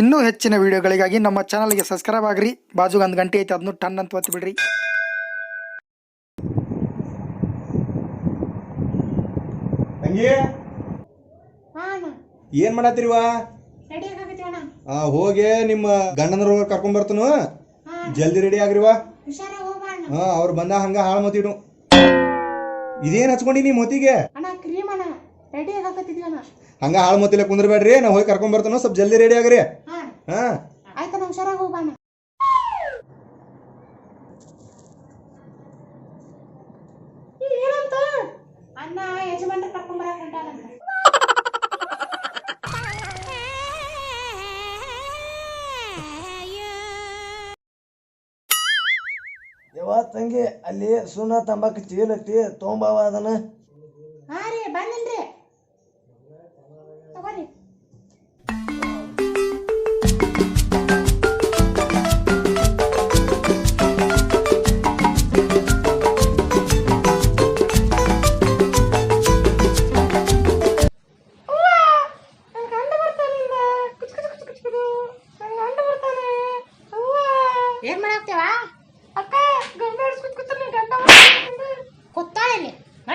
ಇನ್ನೂ ಹೆಚ್ಚಿನ ವಿಡಿಯೋಗಳಿಗಾಗಿ ನಮ್ಮ ಚಾನಲ್ಗೆ ಸಬ್ಸ್ಕ್ರೈಬ್ ಆಗ್ರಿ. ಬಾಜುಗೆ ಒಂದು ಗಂಟೆ ಐತೆ ಅದನ್ನು ಟನ್ ಅಂತ ಒತ್ತಿ ಬಿಡ್ರಿ. ಏನ್ ಮಾಡತ್ತಿರಿವಾ ಆ ಹೋಗಿ ನಿಮ್ಮ ಗಂಡನರ ಕರ್ಕೊಂಡ್ ಬರ್ತನು. ಹಾ ಜಲ್ದಿ ರೆಡಿ ಆಗ್ರಿವಾ? ಹಾ ಅವ್ರು ಬಂದ ಹಂಗ ಹಾಳು ಮತ್ತಿಡು ಇದೇನ್ ಹಚ್ಕೊಂಡಿ ನೀ ಮತಿಗೆ? ಅಣ್ಣ ಕ್ರೀಮ್ ಅಣ್ಣ. ರೆಡಿ ಆಗಕತ್ತಿದ್ವಿ ಅಣ್ಣ. ಹಂಗ ಹಾಳು ಮತ್ತಿಲ್ಲ ಕುಂದ್ರಬೇಡ್ರಿ. ನಾ ಹೋಗಿ ಕರ್ಕೊಂಡ್ ಬರ್ತನು. ಸ್ವಲ್ಪ ಜಲ್ದಿ ರೆಡಿ ಆಗ್ರಿ. ಹಾ. ಆಯ್ತ ನಾವು ಹುಷಾರಾಗಿ ಹೋಗೋಣ. ಏನಂತ? ಅಣ್ಣ ಯಜಮಾನ್ರ ಕರ್ಕೊಂಡ್ ಬರಕ್ ಹೊಂಟಾನಂತ ಯವ್ವ ತಂಗಿ ಅಲ್ಲಿ ಸುಣ್ಣ ತಂಬಾಕು ಚೀಲತ್ತಿ ತೊಗೊಂಬಾವ ಅದನ್ನ. ಹಾ ರೀ ಬಂದಿನ್ರಿ.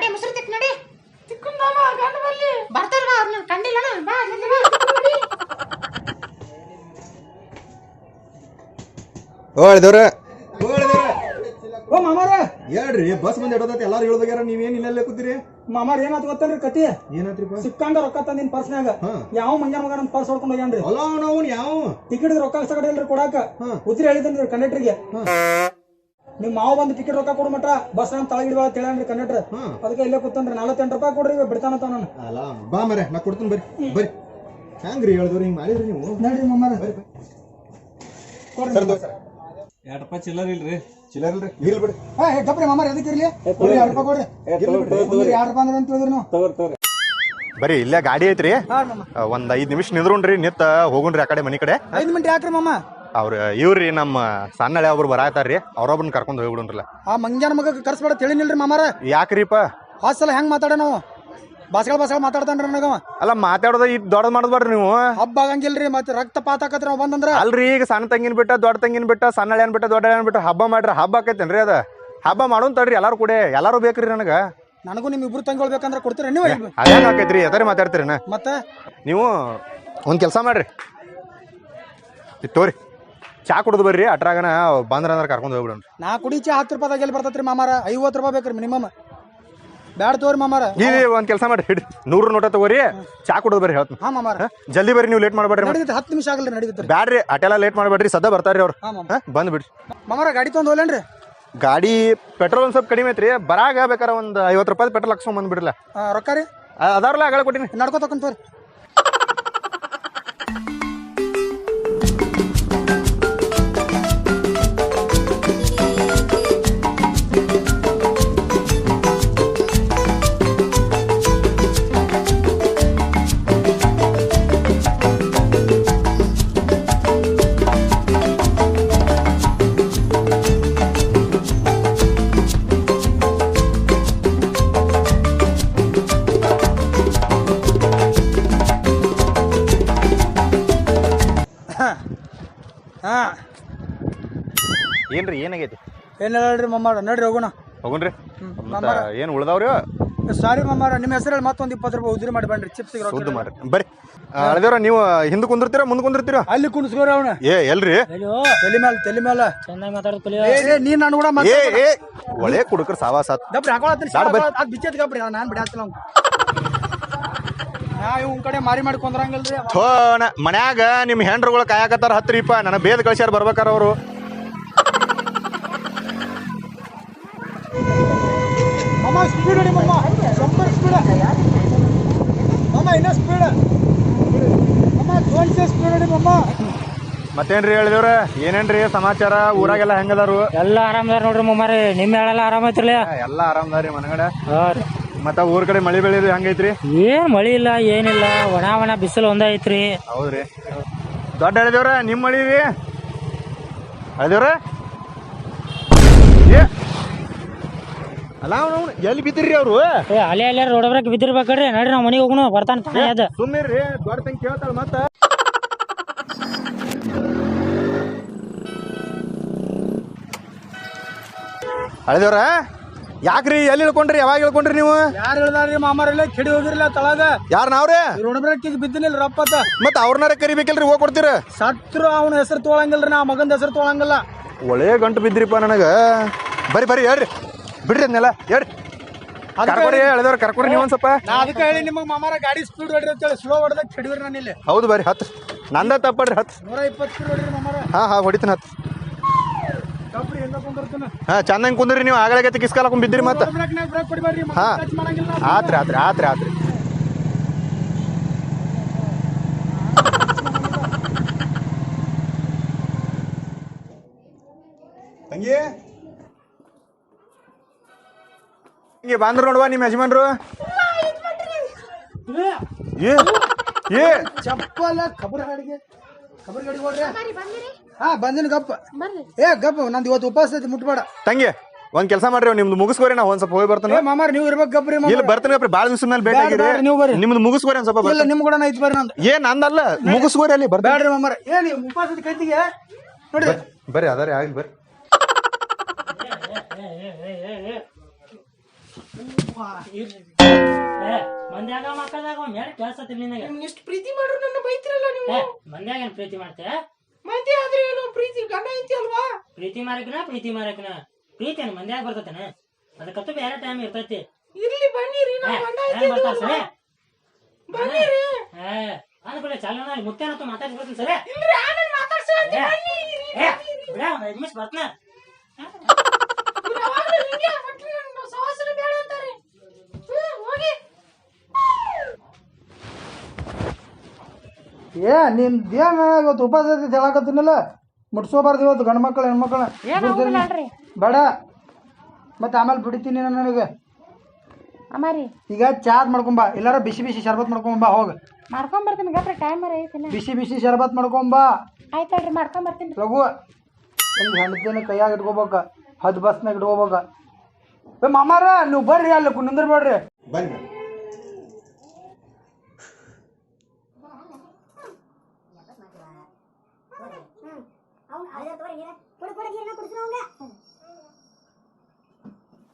ನಡಿ ಮುಸುರು ತಿಕ್ ನಡಿ. ತಿಕ್ಕೊಂಡಾಮ ಗಂಡ ಬರ್ಲಿ ಬರ್ತಾರ ಬಾ ಅವ್ರನ್ನ ಕಂಡಿಲ್ಲ ಬಾ ಜಲ್ದಿ ಬಾ ನಡಿ. ಓ ಮಾಮಾರ. ಹೇಳ್ರಿ ಬಸ್ ಬಂದ್ ಇಡೋದೈತಿ ಎಲ್ಲಾರು ಹೇಳ್ದಾಗ್ಯಾರ ನೀವೇನ್ ಇಲ್ಲಲ್ಲೇ ಕೂತೀರಿ? ಮಾಮಾರ ಏನಾತ್ ಗೊತ್ತಲ್ರಿ ಕತಿ? ಏನಾತ್ರಿಪ್ಪ? ಸಿಕ್ಕಂಗ ರೊಕ್ಕ ತಂದಿನ ಪರ್ಸ್ನಾಗ. ಯಾವ ಮಂಜ ಮಗ ನನ್ ಪರ್ಸ್ ಹೊಡ್ಕೊಂಡು ಹೋಗ್ಯಾನ್ರಿ? ಅಲ್ಲ ನಾವು ಯಾವ? ಟಿಕೆಟ್ ರೊಕ್ಕ ಸಗಡಿಲ್ರಿ ಕೊಡಾಕ. ಹಾ. ಉದ್ರಿ ಹೇಳಿದ್ರಿ ಕಂಡಕ್ಟರ್ಗೆ. ನಿಮ್ ಮಾವ ಬಂದು ಟಿಕೆಟ್ ರೊಕ್ಕ ಕೊಡು ಮಟ್ರ ಬಸ್ ನಾನು ತಳಗಿಡುವ ತಿಳಿಯನ್ರಿ ಕಂಡಕ್ಟರ್ ಹಾ. ಅದಕ್ಕೆ ಇಲ್ಲೇ ಕೂತನ್ರಿ ನಲವತ್ತೆಂಟು ರೂಪಾಯಿ ಕೊಡ್ರಿ ಬಿಡ್ತಾನಂತ ನಾನು ಅಲ್ಲ ಬಾ ಮರೆ ನಾ ಕೊಡ್ತೀನಿ ಬರ್ರಿ ಬರ್ರಿ. ಹೆಂಗ್ರಿ ಹೇಳಿದ್ರಿ ಹಿಂಗ್ ಮಾಡಿದ್ರಿ ನೀವು? ನಡ್ರಿ ಮಮ್ಮರ. ಕೊಡ್ರಿ ಎರಡು ರೂಪಾಯಿ ಚಿಲ್ಲರ್ ಇಲ್ರಿ. ಚಿಲ್ಲರ್ ಇಲ್ರಿ ಇಲ್ ಬಿಡ್ರಿ. ಹಾ ಏ, ಗಪ್ರಿ ಮಾಮಾರ ಎದಕ್ಕೆ ಇರ್ಲಿ? ಕೊಡ್ರಿ ಎರಡು ರೂಪಾಯಿ ಕೊಡ್ರಿ. ಒಂದ್ರಿ ಎರಡು ರೂಪಾಯಿ ಅಂದ್ರೆ ಅಂತ ಹೇಳಿದ್ರಿ ನೀವು. ಬರೀ ಇಲ್ಲೇ ಗಾಡಿ ಐತ್ರಿ. ಹಾ ಒಂದ್ ಐದ್ ನಿಮಿಷ ನಿಂದ್ರುಣ್ರಿ ನಿತ್ತ ಹೋಗುಣ್ರಿ ಆ ಕಡೆ ಮನಿ ಕಡೆ. ಐದು ಮಿನಿಟ್ ಯಾಕ್ರಿ ಮಾಮ? ಅವ್ರ ಇವ್ರಿ ನಮ್ಮ ಸಣ್ಣಳೆ ಒಬ್ರು ಬರಾತಾರ್ರಿ ಅವ್ರೊಬ್ಬನ ಕರ್ಕೊಂಡು ಹೋಗ್ಬಿಡ್ರಲ್ಲ ಆ ಮಂಜಾನ ಮಗ ಕರ್ಸ್ಬೇಡ ತಿಳಿನಿಲ್ರಿ ಮಾಮಾರ. ಯಾಕ್ರಿಪ್ಪ? ಆ ಸಲ ಹೆಂಗ್ ಮಾತಾಡ ನಾವು ಬಾಸ್ಗಳ ಬಾಸ್ಗಳ ಮಾತಾಡ್ತಾನ್ರಿ ನನಗವ ಅಲ್ಲ ಮಾತಾಡೋದ ಇದು ದೊಡ್ಡದ್ ಮಾಡ್ಬೇಡ್ರಿ ನೀವು. ಹಬ್ಬ ಆಗಂಗಿಲ್ರಿ ಮತ್ತೆ ರಕ್ತ ಪಾತ ಆಕತ್ರಿ ನಾವು ಬಂದಂದ್ರ. ಅಲ್ರಿ ಈಗ ಸಣ್ಣ ತಂಗಿನ ಬಿಟ್ಟ ದೊಡ್ಡ ತಂಗಿನ ಬಿಟ್ಟ ಸಣ್ಣ ಹಳೆಯನ್ ಬಿಟ್ಟ ದೊಡ್ಡ ಹಳೆಯನ್ ಬಿಟ್ಟ ಹಬ್ಬ ಮಾಡ್ರಿ ಹಬ್ಬ ಆಕೈತೇನ್ರಿ ಅದ? ಹಬ್ಬ ಮಾಡೋನ್ ತಡ್ರಿ ಎಲ್ಲಾರು ಕೂಡ ಎಲ್ಲಾರು ಬೇಕ್ರಿ ನನಗ. ನನಗೂ ನಿಮ್ ಇಬ್ರು ತಂಗಿ ಬೇಕಂದ್ರ ಕೊಡ್ತೀರ ನೀವು? ಅದೇನ್ ಆಕೈತ್ರಿ ಎದರಿ ಮಾತಾಡ್ತೀರಿ ಮತ್ತೆ? ನೀವು ಒಂದ್ ಕೆಲಸ ಮಾಡ್ರಿ. ತೋರಿ. ಚಾ ಕುಡ್ದು ಬರ್ರಿ ಅಟ್ರಾಗನ ಬಂದ್ರ ಅಂದ್ರೆ ಕರ್ಕೊಂಡು ಹೋಗ್ಬಿಡ್ರಿ ನಾ ಕುಡಿ ಚಾ ಹತ್ತು ರೂಪಾಯಿದಾಗ ಎಲ್ಲಿ ಬರ್ತೈತ್ರಿ ಮಾಮಾರ? ಐವತ್ತು ರೂಪಾಯಿ ಬೇಕ್ರಿ ಮಿನಿಮಮ್ ಬ್ಯಾಡ ತೋರಿ ಮಾಮಾರ. ಇಲ್ಲಿ ಒಂದ್ ಕೆಲಸ ಮಾಡಿ ಹಿಡಿ. ನೂರು ನೋಟ ತಗೋರಿ ಚಾ ಕುಡ್ದು ಬರ್ರಿ ಹೇಳ್ತೀನಿ. ಹಾ ಮಾಮಾರ. ಜಲ್ದಿ ಬರ್ರಿ ನೀವು ಲೇಟ್ ಮಾಡ್ಬೇಡ್ರಿ ನಡೀತೈತೆ ಹತ್ತು ನಿಮಿಷ ಆಗಲ್ರಿ ನಡೀತೈತೆ ಬ್ಯಾಡ್ರಿ ಅಟೆಲ್ಲ ಲೇಟ್ ಮಾಡ್ಬೇಡ್ರಿ ಸದಾ ಬರ್ತಾರ್ರಿ ಅವ್ರು. ಹಾ ಮಾಮ. ಬಂದು ಬಿಡ್ರಿ. ಮಾಮಾರ ಗಾಡಿ ತೊಂದ್ ಹೋಗ್ಲೇನ್ರಿ? ಗಾಡಿ ಪೆಟ್ರೋಲ್ ಒಂದ್ ಸ್ವಲ್ಪ ಕಡಿಮೆ ಐತ್ರಿ. ಬರಾಗ ಬೇಕಾರ ಒಂದ್ ಐವತ್ತು ರೂಪಾಯಿ ಪೆಟ್ರೋಲ್ ಹಾಕ್ಸ್ಕೊಂಡ್ ಬಂದ್ಬಿಡ್ಲ ಆ, ರೊಕ್ಕ ರೀ? ಅದಾರಲ್ಲ ಆಗಳ ಕೊಟ್ಟಿನಿ. ನಡ್ಕೊತಕ್ಕಂತ ತೋರಿ. ಹಾ. ಏನ್ರಿ ಏನಾಗೈತಿ? ಏನಿಲ್ಲ ಹೇಳ್ರಿ ಮಾಮಾರ ನಡ್ರಿ ಹೋಗೋಣ. ಹೋಗುನ್ರಿ ಮತ್ತ ಏನ್ ಉಳ್ದಾವ್ರಿ ಸಾರಿ ಮಮ್ಮಾರ ನಿಮ್ಮ ಹೆಸರಲ್ಲಿ ಮತ್ತೊಂದು ಇಪ್ಪತ್ತು ರೂಪಾಯಿ ಉದ್ರಿ ಮಾಡಿ ಬನ್ರಿ ಚಿಪ್ಸ್ ಸುದ್ದ ಮಾಡ್ರಿ ಬರ್ರಿ. ಅಳದೇವ್ರ ನೀವು ಹಿಂದ್ ಕುಂದಿರ್ತೀರ ಮುಂದ್ ಕುಂದಿರ್ತೀರ? ಅಲ್ಲಿ ಕುಣಿಸ್ಕೋರಿ ಅವನ. ಏ ಎಲ್ರಿ? ತಲೆ ಮೇಲೆ ತಲೆ ಮೇಲೆ ಚೆನ್ನಾಗಿ ಮಾತಾಡೋದು ಏ, ಏ, ನೀನ್ ನಾನು ಕೂಡ ಏ ಏ ಒಳ್ಳೆ ಕುಡುಕರ್ ಸಾವಾಸಾತ್. ದಬ್ರಿ ಹಾಕೊಳತ್ತೀನಿ ಬಿಚ್ಚೈತಿ ಗಪ್ರಿ ನಾನು ಬಿಡಾತಿಲ್ಲ ಅವ್ನು ನಾ ಇವ್ ಕಡೆ ಮಾರಿ ಮಾಡ್ಕೊಂಡ್ರಂಗಲ್ರಿ ಥೋಣ ಮನ್ಯಾಗ ನಿಮ್ ಹೆಂಡ್ರುಗಳು ಕಾಯಕತ್ತಾರ ಹತ್ರಿಪ್ಪ ನನ್ನ ಬೇದ ಕಳ್ಸ್ಯಾರ ಬರ್ಬೇಕಾರ ಅವರು. ಮತ್ತೇನ್ರಿ ಹೇಳಿದವ್ರ? ಏನೇನ್ರಿ ಸಮಾಚಾರ? ಊರಾಗೆಲ್ಲ ಹೆಂಗದಾರು? ಎಲ್ಲ ಆರಾಮದಾರ ನೋಡ್ರಿ ಮಮ್ಮಾರಿ. ನಿಮ್ ಹೇಳಲ್ಲ ಆರಾಮ ಐತ್ರಿ ಎಲ್ಲ ಆರಾಮದಾರಿ ಮನಗಡೆ. ಮತ್ತ ಊರ್ ಕಡೆ ಮಳಿ ಬೆಳಿ ಹಂಗೈತ್ರಿ ಏನ್ ಮಳಿ ಇಲ್ಲ ಏನಿಲ್ಲ. ಒಣ ಒಣ ಬಿಸಿಲು ಒಂದ ಐತ್ರಿ. ಹೌದ್ರಿ. ದೊಡ್ಡ ಹೇಳಿದೇವ್ರ ನಿಮ್ ಮಳಿ ರೀ ಹೇಳಿದೇವ್ರ? ಅಲ್ಲ ಅವ್ನು ಎಲ್ಲಿ ಅವರು? ಅವ್ರು ಅಲೆ ಅಲೆ ರೋಡ್ ಬ್ರೇಕ್ ಬಿದ್ದಿರ್ಬೇಕ್ರಿ. ನಡ್ರಿ ನಾವು ಮನೆಗೆ ಹೋಗೋಣ ಬರ್ತಾನೆ ತಾನೇ ಅದ. ಸುಮ್ಮನಿರ್ರಿ ದೊಡ್ಡ ತಂಗಿ ಕೇಳ್ತಾಳ ಮತ್ತ. ಅಳಿದೇವ್ರ ಯಾಕ್ರಿ? ಎಲ್ಲಿ ಇಳ್ಕೊಂಡ್ರಿ? ಯಾವಾಗ ಇಳ್ಕೊಂಡ್ರಿ ನೀವು? ಯಾರು ಹೇಳ್ದಾರ್ರಿ ಮಾಮಾರಲ್ಲೇ? ಕೆಡಿ ಹೋಗಿರ್ಲ ತಳಗ. ಯಾರು ನಾವ್ರಿ ರುಣಬ್ರಕ್ಕಿಗೆ ಬಿದ್ದಿನಿಲ್ಲ ರಪ್ಪತ್ತ ಮತ್ತೆ ಅವ್ರನ್ನಾರ ಕರಿಬೇಕಿಲ್ರಿ? ಹೋಗಿ ಕೊಡ್ತೀರ? ಸತ್ರು ಅವನ ಹೆಸರು ತೊಳಂಗಿಲ್ರಿ ನಾ ಮಗನ ಹೆಸರು ತೊಳಂಗಲ್ಲ. ಒಳ್ಳೆ ಗಂಟು ಬಿದ್ರಿಪ್ಪ ನನಗ. ಬರಿ ಬರಿ ಹೇಳ್ರಿ. ಬಿಡ್ರಿ ಅದನ್ನೆಲ್ಲ ಹೇಳ್ರಿ. ಕರ್ಕೊರಿ ಹೇಳಿದವ್ರ ಕರ್ಕೊರಿ ನೀವು ಒಂದ್ ಸ್ವಲ್ಪ. ನಾ ಅದಕ್ಕೆ ಹೇಳಿ ನಿಮಗೆ ಮಾಮಾರ ಗಾಡಿ ಸ್ಪೀಡ್ ಹೊಡ್ರಿ ಅಂತೇಳಿ ಸ್ಲೋ ಹೊಡೆದಾಗ ಕೆಡವಿರಿ ನಾನು ಇಲ್ಲಿ. ಹೌದು ಬರ್ರಿ ಹತ್ತು. ನಂದ ತಪ್ಪಡ್ರಿ ಹತ್ತು. ನೂರ ಇಪ್ಪತ್ತು ಸ್ಪೀಡ್ ಹೊಡ್ರಿ ಮಾಮಾರ. ಹಾ ಹಾ ಹೊಡಿತೀನಿ ಹತ್ತು. ಹಾ ಚೆನ್ನಾಗಿ ಕುಂದ್ರಿ ನೀವು. ಆಗಲಾಗೈತಿ ಕಿಸ್ಕಾಲಕೊಂಡ್ ಬಿದ್ದಿರಿ ಮತ್ತೆ. ಹಾ. ಆತ್ರಿ ಆತ್ರಿ ಆತ್ರಿ ಆತ್ರಿ. ತಂಗಿ. ಹಿಂಗೆ ಬಂದ್ರು ನೋಡುವ ನಿಮ್ಮ ಯಜಮಾನ್ರು? ಏ ಏ ಚಪ್ಪಲ ಕಬರ್ ಗಾಡಿಗೆ ಕಬರ್ ಗಾಡಿ ಹೊಡ್ರಿ ಹಾ ಬಂದಿನ ಗಪ್ಪ. ಏ ಗಪ್ಪ ನಂದು ಇವತ್ತು ಉಪವಾಸ ಐತಿ ಮುಟ್ಬೇಡ. ತಂಗಿ ಒಂದ್ ಕೆಲಸ ಮಾಡ್ರಿ ನಿಮ್ದು ಮುಗಿಸ್ಕೋರಿ ನಾ ಒಂದ್ ಸ್ವಲ್ಪ ಹೋಗಿ ಏ ಬರ್ತಾನೆ ಮಾಮಾರ ನೀವು ಇರ್ಬೇಕು ಗಪ್ರಿ ಇಲ್ಲಿ ಬರ್ತಾನೆ ಭಾಳ ದಿವಸ ಮೇಲೆ ಭೇಟಿ ಬ್ಯಾಡ, ಆಗಿರಿ ನೀವು ಬರ್ರಿ. ನಿಮ್ದು ಮುಗಿಸ್ಕೋರಿ ಒಂದ್ ಸ್ವಲ್ಪ ಇಲ್ಲ ಬರ್ತಾನೆ. ನಿಮ್ ಕೂಡ ಐತಿ ಬರ್ರಿ ನಂದು. ಏನ್ ನಂದಲ್ಲ ಮುಗಿಸ್ಕೋರಿ ಅಲ್ಲಿ ಬರ್ತೀನಿ. ಬೇಡ್ರಿ ಮಾಮಾರ ಏ ನೀವು ಉಪವಾಸ ಐತಿ ಕೈತಿಗೆ ನೋಡ್ರಿ ಬರ್ರಿ ಅದಾರಿ ಆಗ್ಲಿ ಬರ್ರಿ. ಏ, ಮಂದ್ಯಾಗ ಮಕ್ಕಳದಾಗ ಒಂದ್ ಎರಡು ಕೇಳ್ಸತ್ತಿಲ್ಲ ನಿನಗೆ. ಎಷ್ಟು ಪ್ರೀತಿ ಮಾಡ್ರು ನನ್ನ ಬೈತಿರಲ್ಲ ನೀವು? ಏ, ಮಂದ್ಯಾಗ ಏನ್ ಪ್ರೀತಿ ಮಾಡ್ತೆ ಮಂದಿ ಆದ್ರೆ ಪ್ರೀತಿ ಗಂಡ ಐತಿ ಅಲ್ವಾ? ಪ್ರೀತಿ ಮಾರಕನ ಪ್ರೀತಿ ಮಾರಕನ. ಪ್ರೀತಿ ಅನ್ನ ಮಂದ್ಯಾಗ ಬರ್ತತನ? ಅದಕ್ಕಂತೂ ಬೇರೆ ಟೈಮ್ ಇರ್ತೈತಿ. ಇರ್ಲಿ ಬನ್ನಿರಿ ನಾನು ನಾ ಗಂಡ ಐತಿ ಬರ್ತಾರ ಸರಿ? ಬನ್ನಿರಿ. ಏ ಅಂದ್ಬಿಡ ಚಾಲನ ಮುತ್ತೇನಂತೂ ಮಾತಾಡ್ಸ್ಕೊತೀನಿ ಸರಿ? ಇಲ್ರಿ ಮಾತಾಡ್ಸೋ ಏ, ಏ, ಬಿಡ ಒಂದ್ ಐದ್ ನಿಮಿಷ ಬರ್ತನ. ಏ ನಿನ್ ಏನ ಇವತ್ತು ಉಪವಾಸ ಐತಿ ಹೇಳಕತ್ತೀನಲ್ಲ? ಮುಟ್ಸೋಬಾರ್ದು ಇವತ್ತು ಗಂಡು ಮಕ್ಕಳು ಹೆಣ್ಮಕ್ಳು. ಬೇಡ. ಮತ್ತೆ ಆಮೇಲೆ ಬಿಡ್ತೀನಿ ನಾನು ನನಗೆ. ಅಮ್ಮಾರಿ ಈಗ ಚಾದ್ ಮಾಡ್ಕೊಂಬಾ ಇಲ್ಲಾರ ಬಿಸಿ ಬಿಸಿ ಶರ್ಬತ್ ಮಾಡ್ಕೊಂಬಾ ಹೋಗ. ಮಾಡ್ಕೊಂಡ್ ಬರ್ತೀನಿ ಗಪ್ರ ಟೈಮ್ ಐತಿಲ್ಲ ಬಿಸಿ ಬಿಸಿ ಶರ್ಬತ್ ಮಾಡ್ಕೊಂಬಾ ಆಯ್ತಲ್ರಿ ಮಾಡ್ಕೊಂಡ್ ಬರ್ತೀನಿ. ಲಘು. ಒಂದು ಕೈಯಾಗ ಇಟ್ಕೋಬೇಕ. ಹದ್ ಬಸ್ನಾಗ ಇಟ್ಕೋಬೇಕ. ಏ ಮಾಮಾರ ನೀವು ಬರ್ರಿ ಅಲ್ಲಿ ನಿಂದಿರ್ಬೇಡ್ರಿ. ಬನ್ನಿ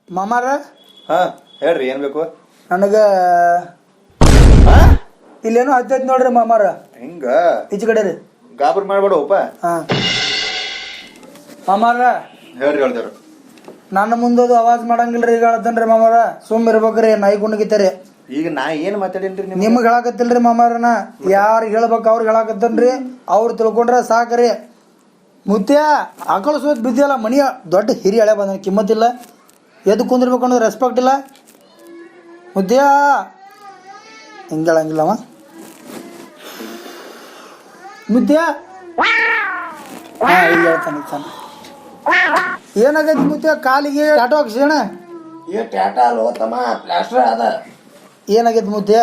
ಮಾಮಾರ? ಹಾ ಹೇಳ್ರಿ ಏನ್ ಬೇಕು? ನನಗ ಇಲ್ಲೇನೋ ಹತ್ತೈತ್ ನೋಡ್ರಿ ಮಾಮಾರ. ಹಿಂಗ? ಈಚೆ ಕಡೆ ರೀ. ಗಾಬರ್ ಮಾಡ್ಬೇಡಪ್ಪ ಹಾ. ಮಾಮಾರ. ಹೇಳ್ರಿ ಹೇಳ್ದಾರ ನನ್ನ ಮುಂದದು ಅವಾಜ್ ಮಾಡಂಗಿಲ್ರಿ ಈಗ ಹೇಳ್ತೇನ್ರಿ ಮಾಮಾರ. ಸುಮ್ ಇರ್ಬೇಕ್ರಿ ನಾಯಿ ಗುಂಡಗಿತ್ತರಿ ಈಗ ನಾ ಏನ್ ಮಾತಾಡೇನ್ರಿ ನಿಮ್ ನಿಮ್ಗೆ ಹೇಳಾಕತ್ತಿಲ್ರಿ ಮಾಮಾರನ. ಯಾರು ಹೇಳ್ಬೇಕು ಅವ್ರಿಗೆ ಹೇಳಾಕತ್ತನ್ರಿ. ಅವ್ರು ತಿಳ್ಕೊಂಡ್ರೆ ಸಾಕ್ರಿ. ಮುತ್ಯ ಆಕಳ ಸೋತ್ ಬಿದ್ದಿಲ್ಲ ಮನಿಯ ದೊಡ್ಡ ಹಿರಿಯ ಹಳೆ ಬಂದ ಕಿಮ್ಮತ್ತಿಲ್ಲ ಎದ್ದು ಕುಂದಿರ್ಬೇಕು ಅನ್ನೋದು ರೆಸ್ಪೆಕ್ಟ್ ಇಲ್ಲ. ಮುದ್ದೆಯ ಹಿಂಗೆ ಹೇಳಂಗಿಲ್ಲವ ಮುದ್ದೆ ಹಾ ಈಗ ಹೇಳ್ತಾನೆ ತಾನೆ ಏನಾಗೈತಿ ಮುದ್ದೆ ಕಾಲಿಗೆ ಟಾಟೋ ಹಾಕ್ಸಿಣ ಏ ಟ್ಯಾಟಾ ಅಲ್ಲೋ ತಮ್ಮ ಪ್ಲಾಸ್ಟರ್ ಅದ. ಏನಾಗೈತಿ ಮುದ್ದೆ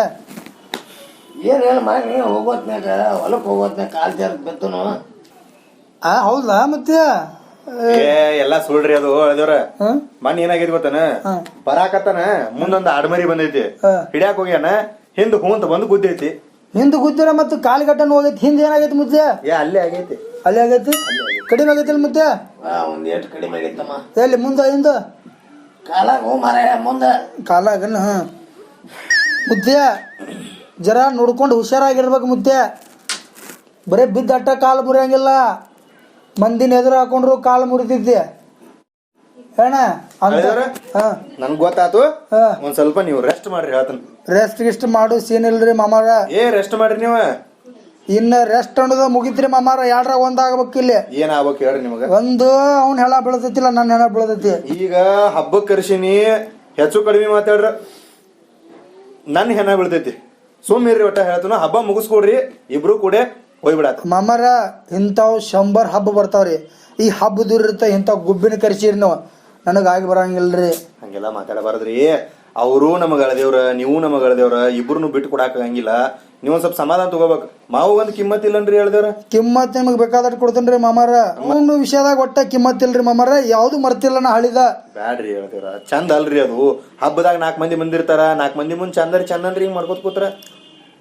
ಏನೇನು ಮಾಡಿ ಹೋಗೋತ್ನ್ಯಾಗ ಹೊಲಕ್ಕೆ ಹೋಗೋತ್ನಾಗ ಕಾಲು ಜಾರ ಬಿದ್ದನು? ಆ ಹೌದಾ ಮತ್ತೆ ಏ. ಎಲ್ಲಾ ಸುಳ್ರಿ ಅದು ಹೇಳ್ದೇವ್ರ. ಹ್ಮ್ ಮನ್ ಏನಾಗೈತಿ ಗೊತ್ತಾನ. ಬರಾಕತ್ತಾನ ಮುಂದೊಂದ್ ಆಡ್ಮರಿ ಬಂದೈತಿ. ಹಿಡಿಯಾಕ ಹೋಗ್ಯಾನ ಹಿಂದ್ ಹೂಂತ ಬಂದು ಗುದ್ದೈತಿ. ಹಿಂದೆ ಗುದ್ದಿರ ಮತ್ತು ಕಾಲಿಗಟ್ಟನ ಹೋಗೈತಿ ಹಿಂದೆ ಏನಾಗೈತಿ ಮುದ್ದೆ? ಏ ಅಲ್ಲೇ ಆಗೈತಿ. ಅಲ್ಲೇ ಆಗೈತಿ? ಕಡಿಮೆ ಆಗೈತಿಲ್ಲ ಮುದ್ದೆ? ಒಂದ್ ಏಟ್ ಕಡಿಮೆ ಆಗೈತಮ್ಮ ಎಲ್ಲಿ ಮುಂದೆ ಹಿಂದೆ? ಕಾಲಾಗ ಹೋ ಮಾರ ಮುಂದ. ಕಾಲಾಗನ ಹಾ. ಮುದ್ದೆ ಜರ ನೋಡ್ಕೊಂಡು ಹುಷಾರಾಗಿರ್ಬೇಕು ಮುದ್ದೆ. ಬರೀ ಬಿದ್ದ ಅಟ್ಟ ಕಾಲು ಮುರಿಯಂಗಿಲ್ಲ. ಮಂದಿನ ಎದುರು ಹಾಕೊಂಡ್ರು ಕಾಲು ಮುರಿತಿದ್ದೆ ಹೇಳ ಅಂತ? ಹಾ. ನನ್ಗ್ ಗೊತ್ತಾತು. ಹಾ. ಒಂದ್ ಸ್ವಲ್ಪ ನೀವು ರೆಸ್ಟ್ ಮಾಡ್ರಿ ಹೇಳ್ತಾನ. ರೆಸ್ಟ್ ಗಿಸ್ಟ್ ಮಾಡು ಸೀನ್ ಇಲ್ರಿ ಮಾಮಾರ. ಏ ರೆಸ್ಟ್ ಮಾಡ್ರಿ ನೀವು. ಇನ್ನ ರೆಸ್ಟ್ ಅನ್ನೋದು ಮುಗಿತ್ರಿ ಮಾಮಾರ ಎರಡ್ರಾಗ ಒಂದಾಗ್ಬೇಕು ಇಲ್ಲಿ. ಏನ್ ಆಗ್ಬೇಕು ಹೇಳ್ರಿ ನಿಮಗ? ಒಂದು ಅವ್ನ ಹೆಳ ಬೆಳದತಿಲ್ಲ ನನ್ನ ಹೆಣ ಬೆಳದತಿ. ಈಗ ಹಬ್ಬಕ್ಕೆ ಕರ್ಸಿನಿ ಹೆಚ್ಚು ಕಡಿಮೆ ಮಾತಾಡ್ರ ನನ್ನ ಹೆಣ ಬೀಳ್ತೈತಿ ಸುಮ್ಮ ಇರ್ರಿ ಒಟ್ಟ ಹೇಳ್ತಾನ ಹಬ್ಬ ಮುಗಿಸ್ಕೊಡ್ರಿ ಇಬ್ರು ಕೂಡ ಹೋಗ್ಬಿಡಾತ ಮಾಮಾರ ಇಂಥವು ಶಂಬರ್ ಹಬ್ಬ ಬರ್ತಾವ್ರಿ. ಈ ಹಬ್ಬ ದೂರ ಇರ್ತ ಇಂಥವ್ ಗುಬ್ಬಿನ ಕರ್ಸಿರಿ ನಾವು. ನನಗೆ ಆಗಿ ಬರಂಗಿಲ್ರಿ. ಹಂಗೆಲ್ಲ ಮಾತಾಡಬಾರದ್ರಿ. ಅವರು ನಮಗ ಅಳದೇವ್ರ ನೀವು ನಮಗ ಅಳದೇವ್ರ ಇಬ್ರು ಬಿಟ್ಟು ಕೊಡಾಕ ಹಂಗಿಲ್ಲ ನೀವ್ ಸ್ವಲ್ಪ ಸಮಾಧಾನ ತಗೋಬೇಕು. ಮಾವು ಒಂದ್ ಕಿಮ್ಮತ್ ಇಲ್ಲನ್ರಿ ಹೇಳ್ದೇವ್ರ? ಕಿಮ್ಮತ್ ನಿಮಗೆ ಬೇಕಾದಷ್ಟು ಕೊಡ್ತೇನ್ರಿ ಮಾಮಾರ. ಅವನು ವಿಷಯದಾಗ ಒಟ್ಟ ಕಿಮ್ಮತ್ ಇಲ್ರಿ ಮಾಮಾರ. ಯಾವ್ದು ಮರ್ತಿಲ್ಲ ನಾ ಹಳಿದ. ಬ್ಯಾಡ್ರಿ ಹೇಳ್ದೇವ್ರ. ಚಂದ ಅಲ್ರಿ ಅದು. ಹಬ್ಬದಾಗ ನಾಲ್ಕು ಮಂದಿ ಬಂದಿರ್ತಾರ ನಾಲ್ಕು ಮಂದಿ ಮುಂದ್ ಚಂದರಿ ಚಂದನ್ರಿ ಹಿಂಗ್ ಮಾಡ್ಕೋತ ಕೂತ್ರ.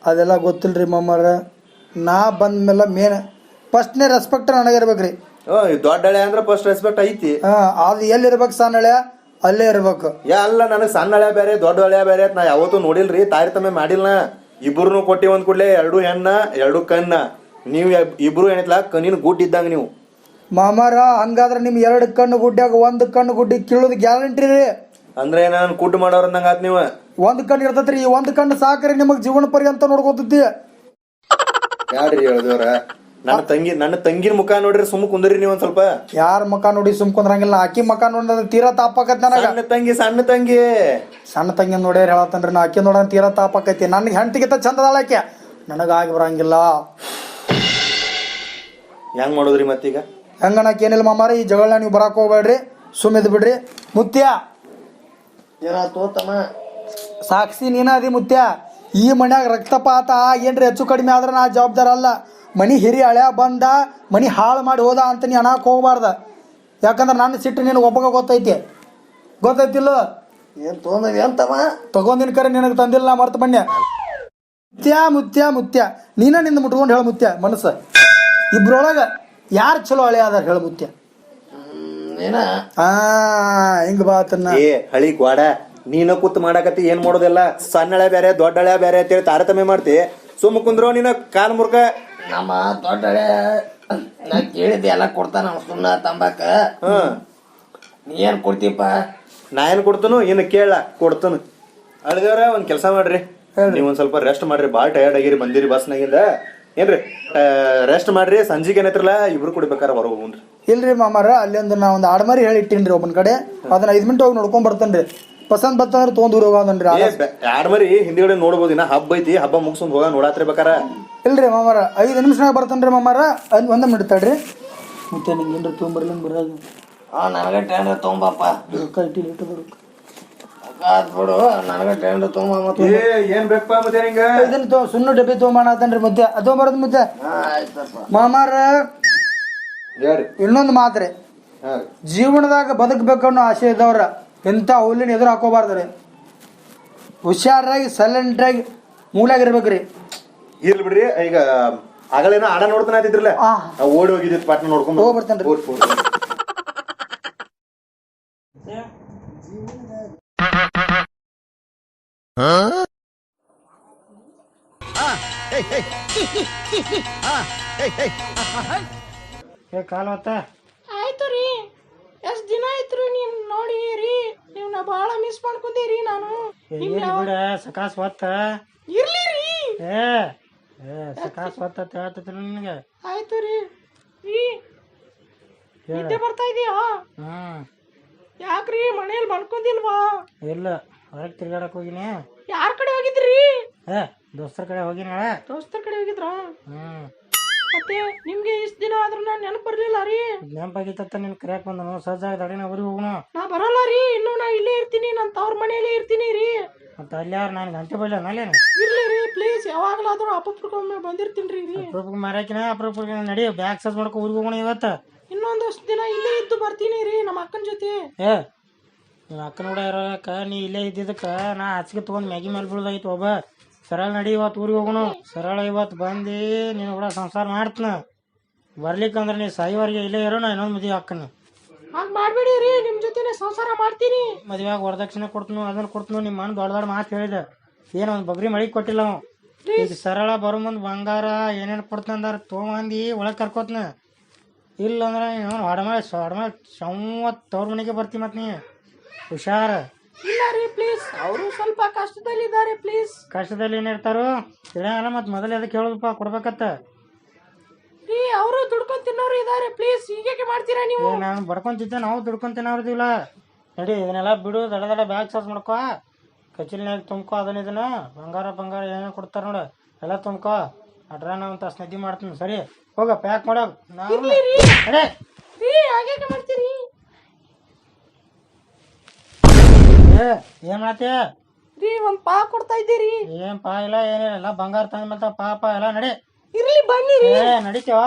ಅದೆಲ್ಲ ಗೊತ್ತಿಲ್ರಿ ಮಾಮಾರ. ನಾ ಬಂದ ಮೇಲೆ ಮೇನ್ ಫಸ್ಟ್ನೇ ರೆಸ್ಪೆಕ್ಟ್ ನನಗಿರ್ಬೇಕ್ರಿ. ಓ, ಈ ದೊಡ್ಡ ಹಳೆ ಅಂದ್ರೆ ಫಸ್ಟ್ ರೆಸ್ಪೆಕ್ಟ್ ಐತಿ. ಹಾ ಅದು ಎಲ್ಲಿರ್ಬೇಕು ಸಾನಳೆ ಅಲ್ಲೇ ಇರ್ಬೇಕು. ಯಾ ಅಲ್ಲ ನನಗೆ ಸಣ್ಣ ಹಳೆ ಬೇರೆ ದೊಡ್ಡ ಹಳೆ ಬೇರೆ ಅಂತ ನಾ ಯಾವತ್ತೂ ನೋಡಿಲ್ರಿ. ತಾರತಮ್ಯ ಮಾಡಿಲ್ಲ ಇಬ್ಬರು ಕೊಟ್ಟಿ ಒಂದ್ ಕೂಡ್ಲೆ ಎರಡು ಹೆಣ್ಣ ಎರಡು ಕಣ್ಣ. ನೀವು ಇಬ್ರು ಏನಿತ್ಲ? ಕಣ್ಣಿನ ಗುಡ್ ಇದ್ದಂಗ ನೀವು. ಮಾಮಾರ ಹಂಗಾದ್ರೆ ನಿಮ್ ಎರಡು ಕಣ್ಣು ಗುಡ್ಡ್ಯಾಗ ಒಂದು ಕಣ್ಣು ಗುಡ್ಡಿ ಕೀಳೋದು ಗ್ಯಾರಂಟಿ ರೀ. ಅಂದ್ರೆ ನಾನು ಗುಡ್ ಮಾಡೋರ್ ಆತ್ ನೀವು? ಒಂದು ಕಣ್ಣು ಇರ್ತೈತ್ರಿ ಈ ಒಂದು ಕಣ್ಣು ಸಾಕ್ರಿ ನಿಮಗೆ ಜೀವನ ಪರ್ಯಂತ ನೋಡ್ಕೋತೈತಿ ಯಾಡ್ರಿ ಹೇಳ್ದವ್ರ? ನನ್ನ ತಂಗಿ ನನ್ನ ತಂಗಿನ ಮುಖ ನೋಡ್ರಿ ಸುಮ್ಮ ಕುಂದ್ರಿ ನೀವು ಒಂದ್ ಸ್ವಲ್ಪ. ಯಾರ ಮುಖ ನೋಡಿ ಸುಮ್ಕೊಂಡ್ರಂಗಿಲ್ಲ ಆಕಿ ಮುಖ ನೋಡಿದ್ರೆ ತೀರಾ ತಾಪಾಕತ್ ನನಗ. ಸಣ್ಣ ತಂಗಿ ಸಣ್ಣ ತಂಗಿ. ಸಣ್ಣ ತಂಗಿ ನೋಡ್ಯಾರ ಹೇಳತ್ತನ್ರಿ ನಾ ಆಕಿ ನೋಡ ತೀರಾ ತಾಪಾಕೈತಿ ನನ್ನ ಹೆಂಡತಿಗಿಂತ ಚಂದದಾಳ ಆಕೆ. ನನಗಾಗಿ ಬರಂಗಿಲ್ಲ. ಹೆಂಗ್ ಮಾಡೋದ್ರಿ ಮತ್ತೀಗ? ಹೆಂಗನಕ್ಕೆ ಏನಿಲ್ಲ ಮಾಮಾರ ಈ ಜಗಳ ನೀವು ಬರಾಕ್ ಹೋಗ್ಬೇಡ್ರಿ. ಸುಮ್ಮಿದ್ ಬಿಡ್ರಿ. ಮುತ್ಯ ಏನಾಯ್ತು ತಮ್ಮ? ಸಾಕ್ಷಿ ನೀನ ಅದಿ ಮುತ್ಯ ಈ ಮನ್ಯಾಗ ರಕ್ತಪಾತ ಏನ್ರಿ ಹೆಚ್ಚು ಕಡಿಮೆ ಆದ್ರೆ ನಾ ಜವಾಬ್ದಾರ ಅಲ್ಲ. ಮನಿ ಹಿರಿ ಹಳೆ ಬಂದ ಮನಿ ಹಾಳು ಮಾಡಿ ಹೋದ ಅಂತ ನೀ ಅನಾಕ್ ಹೋಗ್ಬಾರ್ದ. ಯಾಕಂದ್ರೆ ನನ್ನ ಸಿಟ್ಟು ನಿನಗೆ ಒಬ್ಬಗ ಗೊತ್ತೈತಿ. ಗೊತ್ತೈತಿಲ್ಲ? ಏನ್ ತೊಗೊಂಡವಿ ಎಂತವ ತಗೊಂದಿನ ಕರೆ ನಿನಗೆ ತಂದಿಲ್ಲ ನಾ ಮರ್ತು ಬನ್ನಿ ಮುತ್ಯ ಮುತ್ಯ ಮುತ್ಯ. ನೀನ ನಿಂದ ಮುಟ್ಕೊಂಡು ಹೇಳ ಮುತ್ಯ ಮನಸ್ಸು. ಇಬ್ರೊಳಗ ಯಾರು ಚಲೋ ಹಳೆ ಅದಾರ ಹೇಳ ಮುತ್ಯ. ಏನ ಆ ಹಿಂಗ ಬಾತನ್ನ ಏ ಹಳಿ ಗ್ವಾಡ ನೀನ ಕೂತ್ ಮಾಡಾಕತ್ತಿ ಏನ್ ಮಾಡೋದಿಲ್ಲ? ಸಣ್ಣಳೆ ಬೇರೆ ದೊಡ್ಡಳೆ ಬೇರೆ ಅಂತ ಹೇಳಿ ತಾರತಮ್ಯ ಮಾಡ್ತಿ. ಸುಮ್ಮ ಕುಂದ್ರೋ ನೀನ ಕಾಲ್ ಮುರ್ಕ. ನಮ್ಮ ದೊಡ್ಡ ಹಳೆ ನಾ ಕೇಳಿದ್ದೆ ಎಲ್ಲ ಕೊಡ್ತಾನ ಸುಣ್ಣ ತಂಬಾಕ. ಹ್ಮ್ ನೀ ಏನ್ ಕೊಡ್ತೀಪ ನಾ ಏನ್ ಕೊಡ್ತನು ಇನ್ನು ಕೇಳ ಕೊಡ್ತನು. ಅಳ್ದೇವ್ರ ಒಂದ್ ಕೆಲಸ ಮಾಡ್ರಿ. ನೀವ್ ಒಂದ್ ಸ್ವಲ್ಪ ರೆಸ್ಟ್ ಮಾಡ್ರಿ ಬಾಳ್ ಟಯರ್ಡ್ ಆಗಿರಿ ಬಂದಿರಿ ಬಸ್ನಾಗಿಂದ. ಏನ್ರಿ? ರೆಸ್ಟ್ ಮಾಡ್ರಿ ಸಂಜಿಗೆ ಏನೈತ್ರಲ್ಲ ಇಬ್ರು ಕುಡಿಬೇಕಾರ ಹೊರಗೆ ಹೋಗ್ರಿ ಇಲ್ರಿ ಮಾಮಾರ ಅಲ್ಲಿ ಒಂದು ನಾ ಒಂದು ಆಡ್ಮಾರಿ ಹೇಳಿ ಇಟ್ಟಿನ್ರಿ ಒಬ್ಬನ ಕಡೆ. ಅದನ್ನ ಐದ್ ಮಿನಿಟ್ ಹೋಗಿ ನೋಡ್ಕೊಂಡ್ ಬರ್ತೇನ್ರಿ. ಪಸಂದ್ ಬರ್ತಂದ್ರೆ ತೊಗೊಂಡ್ ಊರ್ ಹೋಗೋದನ್ರಿ ಏ ಯಾರ ಮರಿ ಹಿಂದಿಗಡೆ ನೋಡ್ಬೋದು ಇನ್ನ ಹಬ್ಬ ಐತಿ ಹಬ್ಬ ಮುಗಿಸ್ಕೊಂಡ್ ಹೋಗ ನೋಡಾತ್ರಿ ಬೇಕಾರ. ಇಲ್ರಿ ಮಾಮಾರ ಐದು ನಿಮಿಷನಾಗ ಬರ್ತಾನ್ರಿ ಮಾಮಾರ ಅದ್ ಒಂದ ಮಿನಿಟ್ ತಡ್ರಿ ಮತ್ತೆ ನಿಂಗೆ ಏನ್ರಿ ತೊಗೊಂಬರ್ಲಿ ಬರೋದು. ಆ ನನಗ ಟ್ಯಾಂಡ್ರ ತೊಗೊಂಬಪ್ಪ. ರೊಕ್ಕ ಇಟ್ಟು ಇಟ್ಟು ಬರೋಕೆ ಆತ್ ಬಿಡು ನನಗ ಟ್ಯಾಂಡ್ರ ತೊಗೊಂಬ ಮತ್ತೆ ಏ ಏನ್ ಬೇಕಪ್ಪ ಮತ್ತೆ ನಿಂಗೆ? ಇದನ್ನ ತೊ ಸುಣ್ಣ ಡಬ್ಬಿ ತೊಗೊಂಬಾಣ ಆತನ್ರಿ ಮುದ್ದೆ ಅದು ಬರೋದು ಮುದ್ದೆ ಮಾಮಾರ ಹೇಳ್ರಿ. ಇನ್ನೊಂದು ಮಾತ್ರೆ. ಜೀವನದಾಗ ಬದುಕಬೇಕನ್ನೋ ಆಸೆ ಇದ್ದವ್ರ ಎಂಥ ಹುಲ್ಲಿನ ಎದುರು ಹಾಕೋಬಾರ್ದ್ರಿ ಹುಷಾರಾಗಿ ಸೈಲೆಂಟಾಗಿ ಮೂಲಾಗಿರ್ಬೇಕ್ರಿ. ಇರ್ಲಿ ಬಿಡ್ರಿ ಈಗ ಆಗಲೇನ ಆಡ ನೋಡ್ತಾನೆ ಆತಿದ್ರಲ್ಲ ಆ. ಓಡಿ ಹೋಗಿದ್ದಿತ್ತು ಪಾಟ್ನ ನೋಡ್ಕೊಂಡು. ಹೋಗ್ ಬರ್ತೇನ್ರಿ. ಏ ಕಾಲ್ ಹೊತ್ತ ಆಯ್ತು ರೀ ಎಷ್ಟ್ ದಿನ ಆಯ್ತು ರೀ ನಿಮ್ ನೋಡಿ ರೀ ನೀವ್ನ ಬಾಳ ಮಿಸ್ ಮಾಡ್ಕೊಂತೀರಿ ಇರ್ಲಿ ಬಿಡ ಸಕಾಸ್ ಹೊತ್ತ? ಇರ್ಲಿ ರೀ ಏ ಏ ಸಕಾಸ್ ಹೊತ್ತ ಅಂತ ಹೇಳ್ತೈತಿ ನಿನಗೆ? ಆಯ್ತು ರೀ. ರೀ ನಿದ್ದೆ ಬರ್ತಾ ಇದೆಯಾ? ಹ್ಮ್. ಯಾಕ್ರಿ? ಮನೇಲಿ ಮಲ್ಕೊಂದಿಲ್ವಾ ಇಲ್ಲ ಹೊರಗೆ ತಿರ್ಗಾಡಕ್ ಹೋಗಿನಿ. ಯಾರ ಕಡೆ ಹೋಗಿದ್ರಿ? ಏ ದೋಸ್ತರ ಕಡೆ ಹೋಗಿನ ದೋಸ್ತರ ಕಡೆ ಹೋಗಿದ್ರಾ? ಹ್ಮ್. ಮತ್ತೆ ನಿಮ್ಗೆ ಇಷ್ಟ ದಿನ ಆದ್ರೂ ನಾನು ನೆನಪು ಬರ್ಲಿಲ್ಲ ರೀ. ನೆನಪಾಗಿತ್ತ ನಿನ್ ಬಂದ ಬಂದನು. ಸಜ್ಜಾಗ ದಡಿನ ಊರಿಗೆ ಹೋಗೋಣ. ನಾ ಬರಲ್ಲ ರೀ ಇನ್ನು ನಾ ಇಲ್ಲೇ ಇರ್ತೀನಿ ನನ್ನ ತವ್ರ ಮನೆಯಲ್ಲೇ ಇರ್ತೀನಿ ರೀ. ಮತ್ತೆ ಅಲ್ಲಿ ಯಾರು ನಾನು ಗಂಟೆ ಬಳ್ಳ ನಾಲೇನು ಇರ್ಲಿ ರೀ ಪ್ಲೀಸ್ ಯಾವಾಗಲಾದ್ರೂ ಅಪರೂಪಕ್ಕೊಮ್ಮೆ ಬಂದಿರ್ತೀನಿ ರೀ ಅಪ್ರೂಪಕ್ಕೆ ಮಾರಾಕಿನ ಅಪ್ರೂಪಕ್ಕೆ ನಡಿ ಬ್ಯಾಗ್ ಸಜ್ ಮಾಡ್ಕೊ ಊರಿಗೆ ಹೋಗೋಣ ಇವತ್ತು. ಇನ್ನೊಂದಷ್ಟು ದಿನ ಇಲ್ಲೇ ಇದ್ದು ಬರ್ತೀನಿ ರೀ ನಮ್ಮ ಅಕ್ಕನ ಜೊತೆ. ಏ ನಿಮ್ಮ ಅಕ್ಕನ ಕೂಡ ಇರೋಕ ನೀ ಇಲ್ಲೇ ಇದ್ದಿದ್ದಕ್ಕೆ ನಾ ಹಾಸಿಗೆ ತೊಗೊಂಡು ಮ್ಯಾಗಿ ಮೇಲೆ ಬೀಳ್ದಾಗಿತ್ತು ಒಬ್ಬ ಸರಳ ನಡಿ ಇವತ್ತು ಊರಿಗೆ ಹೋಗೋಣ ಸರಳ ಇವತ್ತು ಬಂದು ನೀನು ಕೂಡ ಸಂಸಾರ ಮಾಡ್ತನ. ಬರ್ಲಿಕ್ಕಂದ್ರೆ ನೀ ಸಾಯಿವರೆಗೆ ಇಲ್ಲೇ ಇರೋಣ ಇನ್ನೊಂದು ಮದುವೆ ಹಾಕ್ತೀನಿ. ಮಾಡ್ಬೇಡಿ ಮಾಡಬೇಡಿ ರೀ ನಿಮ್ಮ ಜೊತೆನೆ ಸಂಸಾರ ಮಾಡ್ತೀನಿ. ಮದುವೆಯಾಗ ವರದಕ್ಷಿಣೆ ಕೊಡ್ತನು ಅದನ್ನ ಕೊಡ್ತನು ನಿಮ್ಮ ಮನ್ ದೊಡ್ಡ ದೊಡ್ಡ ಮಾತು ಹೇಳಿದೆ. ಏನು ಒಂದು ಬಗ್ರಿ ಮಳಿ ಕೊಟ್ಟಿಲ್ಲ ಅವ. ಈಗ ಸರಳ ಬರೋ ಮುಂದೆ ಬಂಗಾರ ಏನೇನು ಕೊಡ್ತಂದಾರ ತೊಗೊಂಬಂದು ಒಳಗೆ ಕರ್ಕೋತ್ನ. ಇಲ್ಲ ಅಂದ್ರೆ ಹೊಡಮ ಹೊಡಮ ಸೌವತ್ ಸಂವತ್ ತವ್ರ ಮನೆಗೆ ಬರ್ತಿ ಮತ್ತೆ ನೀ. ಹುಷಾರ. ಇಲ್ಲ ರೀ ಪ್ಲೀಸ್ ಅವರು ಸ್ವಲ್ಪ ಕಷ್ಟದಲ್ಲಿ ಇದ್ದಾರೆ ಪ್ಲೀಸ್ ಕಷ್ಟದಲ್ಲಿ ಏನಿರ್ತಾರೋ ತಿಳಿಯಲ್ಲ ಮತ್ತೆ ಮೊದಲೇ ಅದಕ್ಕೆ ಹೇಳೋದಪ್ಪ ಕೊಡ್ಬೇಕತ್ತ. ರೀ ಅವರು ದುಡ್ಕೊಂಡ್ ತಿನ್ನೋರು ಇದ್ದಾರೆ ಪ್ಲೀಸ್ ಹೀಗೆ ಮಾಡ್ತೀರಾ ನೀವು? ನಾನು ಬಡ್ಕೊಂತಿದ್ದೆ ನಾವು ದುಡ್ಕೊಂಡ್ ತಿನ್ನೋರ್ದಿಲ್ಲ ನಡಿ ಇದನ್ನೆಲ್ಲ ಬಿಡು ದಡ ದಡ ಬ್ಯಾಗ್ ಚಾರ್ಜ್ ಮಾಡ್ಕೋ. ಕಚೇರಿನಾಗ ತುಂಬ್ಕೋ ಅದನ್ನ ಇದನ್ನ. ಬಂಗಾರ ಬಂಗಾರ ಏನೇನು ಕೊಡ್ತಾರ ನೋಡು. ಎಲ್ಲ ತುಂಬ್ಕೋ. ಅಡ್ರ ತಾಸು ನಿದ್ದೆ ಮಾಡ್ತೀನಿ. ಸರಿ ಹೋಗ ಪ್ಯಾಕ್ ಮಾಡೋ. ನಾವು ಅದೇ ರೀ. ಹಾಗೆ ಮಾಡ್ತೀರಿ ಏ ಏನ್ ಮಾಡ್ತೀಯ? ರೀ ಒಂದ್ ಪಾ ಕೊಡ್ತಾ ಇದ್ದೀರಿ. ಏನ್ ಪಾ ಇಲ್ಲ ಏನಿಲ್ಲ ಎಲ್ಲ ಬಂಗಾರ ತಂದ್ ಮತ್ತ ಪಾಪ ಎಲ್ಲ ನಡಿ. ಇರ್ಲಿ ಬನ್ನಿ ರೀ. ನಡಿತೇವ